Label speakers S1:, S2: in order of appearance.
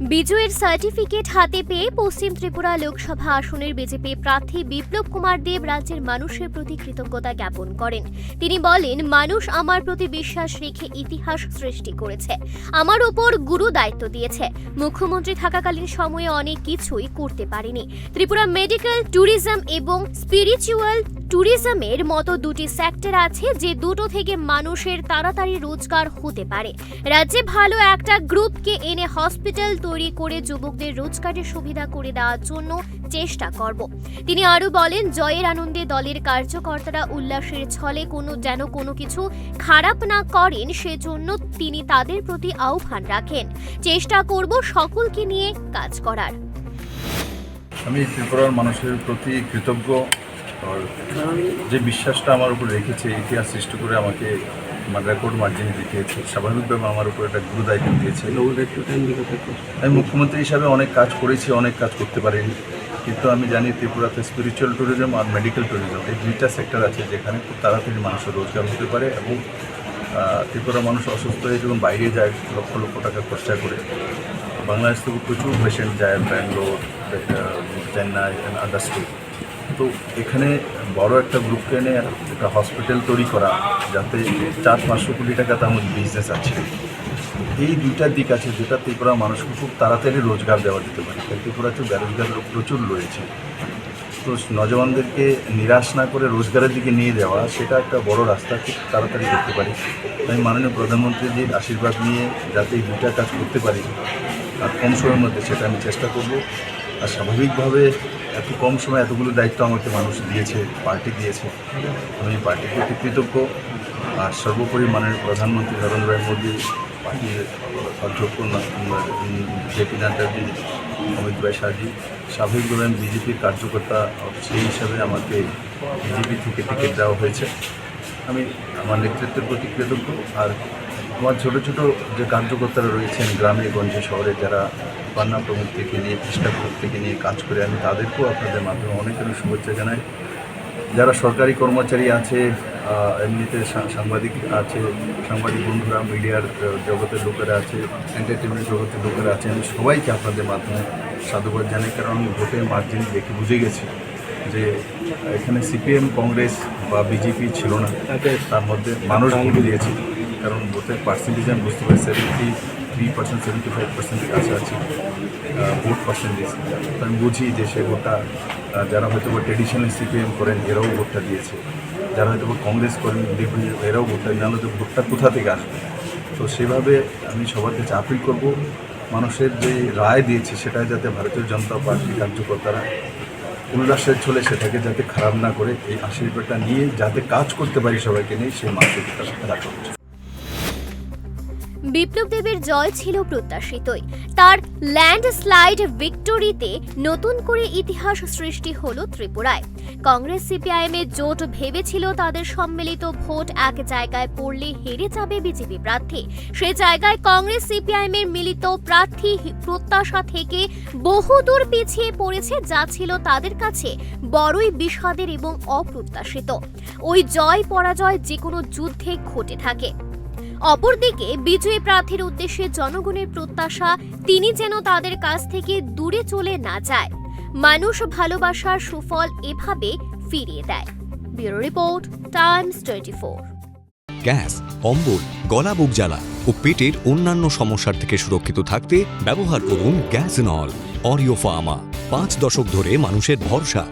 S1: বিজয়ের সার্টিফিকেট হাতে পেয়ে পশ্চিম ত্রিপুরা লোকসভা আসনের বিজেপি প্রার্থী বিপ্লব কুমার দেব রাজ্যের মানুষের প্রতি কৃতজ্ঞতা জ্ঞাপন করেন। তিনি বলেন, মানুষ আমার প্রতি বিশ্বাস রেখে ইতিহাস সৃষ্টি করেছে। আমার ওপর গুরু দায়িত্ব দিয়েছে। মুখ্যমন্ত্রী থাকাকালীন সময়ে অনেক কিছুই করতে পারিনি। ত্রিপুরা মেডিকেল, ট্যুরিজম এবং স্পিরিচুয়াল ট্যুরিজমের মতো দুটি সেক্টর আছে যে দুটো থেকে মানুষের তাড়াতাড়ি রোজগার হতে পারে। রাজ্যে ভালো একটা গ্রুপকে এনে হসপিটাল তৈরি করে যুবকদের রোজগারের সুবিধা করে দেওয়ার জন্য চেষ্টা করব। তিনি আরও বলেন, জয়ের আনন্দে দলের কার্যকর্তারা উল্লাসের ছলে কোনো, যেন কোনো কিছু খারাপ না করেন, সেজন্য তিনি তাদের প্রতি আহ্বান রাখেন। চেষ্টা করব সকলকে নিয়ে কাজ করার।
S2: আমি ত্রিপুরার মানুষের প্রতি কৃতজ্ঞ। আর যে বিশ্বাসটা আমার উপর রেখেছে ইতিহাস সৃষ্টি করে আমাকে আমার রেকর্ড মার্জিনে জিতিয়েছে স্বাভাবিকভাবে আমার উপর একটা গুরু দায়িত্ব দিয়েছে। আমি মুখ্যমন্ত্রী হিসাবে অনেক কাজ করেছি অনেক কাজ করতে পারিনি। কিন্তু আমি জানি ত্রিপুরাতে স্পিরিচুয়াল ট্যুরিজম আর মেডিকেল ট্যুরিজম এই দুইটা সেক্টর আছে যেখানে খুব তাড়াতাড়ি মানুষের রোজগার হতে পারে এবং ত্রিপুরা মানুষ অসুস্থ হয়ে যখন বাইরে যায় লক্ষ লক্ষ টাকা খরচা করে। বাংলাদেশ থেকে প্রচুর পেশেন্ট যায় Bangalore Chennai and other state তো এখানে বড় একটা গ্রুপকে এনে একটা হসপিটাল তৈরি করা, যাতে চার পাঁচশো কোটি টাকা মধ্যে বিজনেস আছে। এই দুইটা দিক আছে যেটা ত্রিপুরা মানুষকে খুব তাড়াতাড়ি রোজগার দেওয়া যেতে পারে। কারণ ত্রিপুরাতে বেরোজগার লোক প্রচুর রয়েছে। তো নজওয়ানদেরকে নিরাশ না করে রোজগারের দিকে নিয়ে যাওয়া, সেটা একটা বড় রাস্তা খুব তাড়াতাড়ি করতে পারি। আমি মাননীয় প্রধানমন্ত্রীজির আশীর্বাদ নিয়ে যাতে এই দুইটা কাজ করতে পারি, আর কম সময়ের মধ্যে সেটা আমি চেষ্টা করব। আর স্বাভাবিকভাবে এত কম সময় এতগুলো দায়িত্ব আমাকে মানুষ দিয়েছে, পার্টি দিয়েছে। আমি পার্টির প্রতি কৃতজ্ঞ। আর সর্বোপরি মাননীয় প্রধানমন্ত্রী নরেন্দ্র মোদী, পার্টির অধ্যক্ষ জেপি নাড্ডাজি অমিত ভাই শাহজি, স্বাভাবিকভাবে আমি বিজেপির কার্যকর্তা সেই হিসাবে আমাকে বিজেপি থেকে টিকিট দেওয়া হয়েছে। আমি আমার নেতৃত্বের প্রতি কৃতজ্ঞ। আর আমার ছোট ছোট যে কার্যকর্তারা রয়েছেন গ্রামে গঞ্জে শহরে যারা পান্না প্রমুখ থেকে নিয়ে কৃষ্ণাপুর থেকে নিয়ে কাজ করে আমি তাদেরকেও আপনাদের মাধ্যমে অনেক অনেক শুভেচ্ছা জানাই। যারা সরকারি কর্মচারী আছে এমনিতে সাংবাদিক আছে সাংবাদিক বন্ধুরা মিডিয়ার জগতের লোকেরা আছে এন্টারটেনমেন্ট জগতের লোকেরা আছে আমি সবাইকে আপনাদের মাধ্যমে সাধুবাদ জানাই কারণ আমি ভোটের মার্জিন দেখে বুঝে গেছি যে এখানে সিপিএম কংগ্রেস বা বিজেপি ছিল না। তার মধ্যে মানুষ ভোট দিয়েছে। কারণ ভোটের পার্সেন্টেজ আমি বুঝতে পারি seventy three percent seventy five পার্সেন্টের কাছাকাছি ভোট পার্সেন্টেজ তো আমি বুঝি যে সে ভোটটা যারা হয়তো বা ট্রেডিশনাল সিপিএম করেন, এরাও ভোটটা দিয়েছে। যারা হয়তো বা কংগ্রেস করেন এরাও ভোটটা নাহলে তো ভোটটা কোথা থেকে আসবে? তো সেভাবে আমি সবার কাছে আপিল করব, মানুষের যে রায় দিয়েছে সেটা যাতে ভারতীয় জনতা পার্টির কার্যকর্তারা উল্লাসের ছলে সেটাকে যাতে খারাপ না করে, এই আশীর্বাদটা নিয়ে যাতে কাজ করতে পারি সবাইকে নিয়ে, সেই মানসিকতা রাখা উচিত।
S1: বিপ্লব দেবের জয় ছিল প্রত্যাশিতই। তার ল্যান্ডস্লাইড ভিক্টোরিতে নতুন করে ইতিহাস সৃষ্টি হল ত্রিপুরায়। কংগ্রেস সিপিআইএম এর জোট ভেবেছিল তাদের সম্মিলিত ভোট এক জায়গায় পড়লে হেরে যাবে বিজেপি প্রার্থী। সে জায়গায় কংগ্রেস সিপিআইএম এর মিলিত প্রার্থী প্রত্যাশা থেকে বহুদূর পিছিয়ে পড়েছে, যা ছিল তাদের কাছে বড়ই বিষাদের এবং অপ্রত্যাশিত। ওই জয় পরাজয় যে কোনো যুদ্ধে ঘটে থাকে। অপরদিকে বিজয়ী প্রার্থীর উদ্দেশ্যে জনগণের প্রত্যাশা, তিনি যেন তাদের কাছ থেকে দূরে চলে না যায়। মানুষ ভালোবাসার সুফল এভাবে ফিরিয়ে দেয়। Bureau report, Times twenty four
S3: gas অম্বল গলা বুক জ্বালা ও পেটের অন্যান্য সমস্যার থেকে সুরক্ষিত থাকতে ব্যবহার করুন গ্যাস নল অরিও ফার্মা। পাঁচ দশক ধরে মানুষের ভরসা।